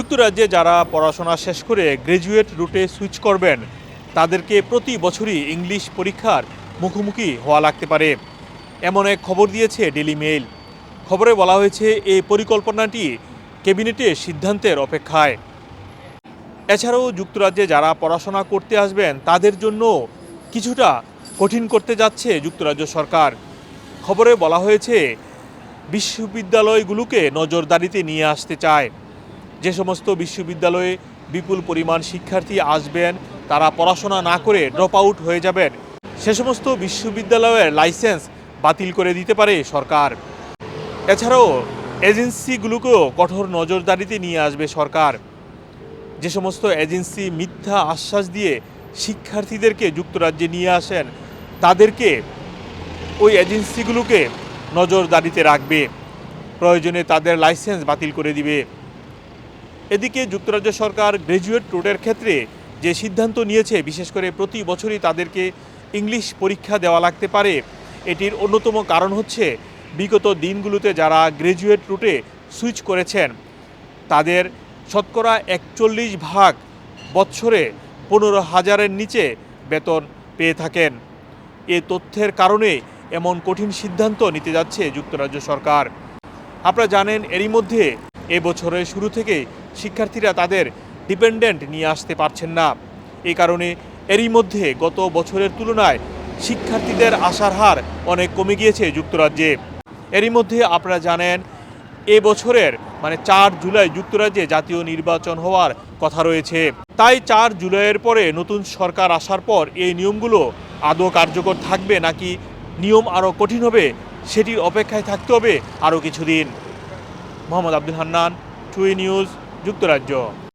যুক্তরাজ্যে যারা পড়াশোনা শেষ করে গ্র্যাজুয়েট রুটে সুইচ করবেন, তাদেরকে প্রতি বছরই ইংলিশ পরীক্ষার মুখোমুখি হওয়া লাগতে পারে। এমন এক খবর দিয়েছে ডেলি মেইল। খবরে বলা হয়েছে, এই পরিকল্পনাটি ক্যাবিনেটের সিদ্ধান্তের অপেক্ষায়। এছাড়াও যুক্তরাজ্যে যারা পড়াশোনা করতে আসবেন, তাদের জন্য কিছুটা কঠিন করতে যাচ্ছে যুক্তরাজ্য সরকার। খবরে বলা হয়েছে, বিশ্ববিদ্যালয়গুলোকে নজরদারিতে নিয়ে আসতে চায়। যে সমস্ত বিশ্ববিদ্যালয়ে বিপুল পরিমাণ শিক্ষার্থী আসবেন, তারা পড়াশোনা না করে ড্রপ আউট হয়ে যাবেন, সে সমস্ত বিশ্ববিদ্যালয়ের লাইসেন্স বাতিল করে দিতে পারে সরকার। এছাড়াও এজেন্সিগুলোকেও কঠোর নজরদারিতে নিয়ে আসবে সরকার। যে সমস্ত এজেন্সি মিথ্যা আশ্বাস দিয়ে শিক্ষার্থীদেরকে যুক্তরাজ্যে নিয়ে আসেন, তাদেরকে ওই এজেন্সিগুলোকে নজরদারিতে রাখবে। প্রয়োজনে তাদের লাইসেন্স বাতিল করে দিবে। এদিকে যুক্তরাজ্য সরকার গ্র্যাজুয়েট রোডের ক্ষেত্রে যে সিদ্ধান্ত নিয়েছে, বিশেষ করে প্রতি বছরই তাদেরকে ইংলিশ পরীক্ষা দেওয়া লাগতে পারে। এটির অন্যতম কারণ হচ্ছে, বিগত দিনগুলোতে যারা গ্র্যাজুয়েট রুটে সুইচ করেছেন, তাদের শতকরা একচল্লিশ ভাগ বছরে পনেরো হাজারের নিচে বেতন পেয়ে থাকেন। এ তথ্যের কারণে এমন কঠিন সিদ্ধান্ত নিতে যাচ্ছে যুক্তরাজ্য সরকার। আপনারা জানেন, এরই মধ্যে এ বছরের শুরু থেকে শিক্ষার্থীরা তাদের ডিপেন্ডেন্ট নিয়ে আসতে পারছেন না। এই কারণে এরই মধ্যে গত বছরের তুলনায় শিক্ষার্থীদের আসার হার অনেক কমে গিয়েছে যুক্তরাজ্যে। এরই মধ্যে আপনারা জানেন, এ বছরের মানে চার জুলাই যুক্তরাজ্যে জাতীয় নির্বাচন হওয়ার কথা রয়েছে। তাই চার জুলাইয়ের পরে নতুন সরকার আসার পর এই নিয়মগুলো আদৌ কার্যকর থাকবে নাকি নিয়ম আরও কঠিন হবে, সেটির অপেক্ষায় থাকতে হবে আরও কিছুদিন। মোহাম্মদ আব্দুল হান্নান টুই নিউজ। যুক্তরাজ্য।